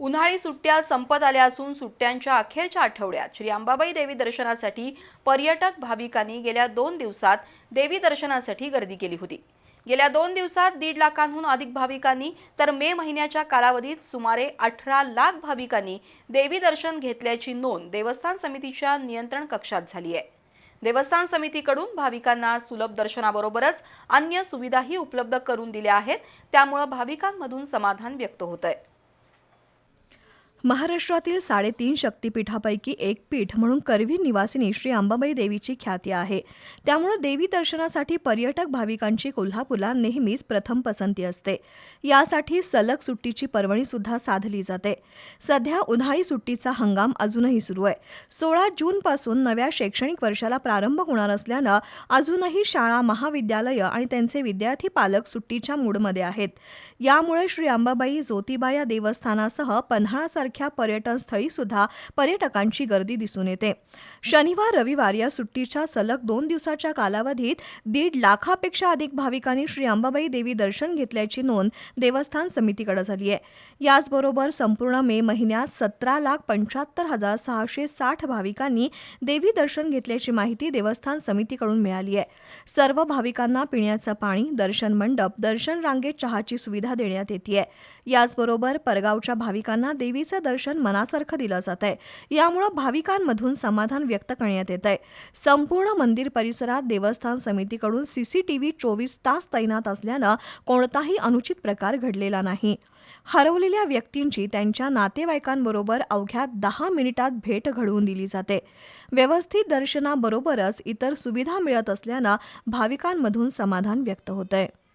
उन्हाळी सुट्ट्या संपत आल्या असून सुट्ट्यांच्या अखेरच्या आठवड्यात श्री अंबाबाई देवी दर्शनासाठी पर्यटक भाविकांनी गेल्या दोन दिवसात देवी दर्शनासाठी गर्दी केली होती. गेल्या दोन दिवसात दीड लाखांहून अधिक भाविकांनी तर मे महिन्याच्या कालावधीत सुमारे अठरा लाख भाविकांनी देवी दर्शन घेतल्याची नोंद देवस्थान समितीच्या नियंत्रण कक्षात झाली आहे. देवस्थान समितीकडून भाविकांना सुलभ दर्शनाबरोबरच अन्य सुविधाही उपलब्ध करून दिल्या आहेत त्यामुळं भाविकांमधून समाधान व्यक्त होत आहे महाराष्ट्रातील साडेतीन शक्तिपीठापैकी एक पीठ म्हणून करवीर निवासिनी श्री अंबाबाई देवीची ख्याती आहे. त्यामुळे देवी दर्शनासाठी पर्यटक भाविकांची कोल्हापूरला नेहमीच प्रथम पसंती असते. यासाठी सलग सुट्टीची पर्वणी सुद्धा साधली जाते. सध्या उन्हाळी सुट्टीचा हंगाम अजूनही सुरू आहे. सोळा जूनपासून नव्या शैक्षणिक वर्षाला प्रारंभ होणार असल्यानं अजूनही शाळा महाविद्यालयं आणि त्यांचे विद्यार्थी पालक सुट्टीच्या मूडमध्ये आहेत. यामुळे श्री अंबाबाई ज्योतिबा या देवस्थानासह पन्हाळासारख्या पर्यटन पर्यटनस्थळी सुद्धा पर्यटकांची गर्दी दिसून येते. शनिवार रविवार या सुट्टीच्या सलग दोन दिवसाच्या कालावधीत दीड लाखापेक्षा अधिक भाविकांनी श्री अंबाबाई देवी दर्शन घेतल्याची नोंद देवस्थान समितीकडे झाली आहे. याचबरोबर संपूर्ण मे महिन्यात सतरा लाख पंच्याहत्तर हजार सहाशे साठ भाविकांनी देवी दर्शन घेतल्याची माहिती देवस्थान समितीकडून मिळाली आहे. सर्व भाविकांना पिण्याचं पाणी दर्शन मंडप दर्शन रांगेत चहाची सुविधा देण्यात येते याचबरोबर परगावच्या भाविकांना देवीचं दर्शन मनासारखं दिलं जात आहे. यामुळं भाविकांमधून समाधान व्यक्त करण्यात येत आहे. संपूर्ण मंदिर परिसरात देवस्थान समितीकडून सीसीटीव्ही चोवीस तास तैनात असल्यानं कोणताही अनुचित प्रकार घडलेला नाही. हरवलेल्या व्यक्तींची त्यांच्या नातेवाईकांबरोबर अवघ्या दहा मिनिटात भेट घडवून दिली जाते. व्यवस्थित दर्शनाबरोबरच इतर सुविधा मिळत असल्यानं भाविकांमधून समाधान व्यक्त होत आहे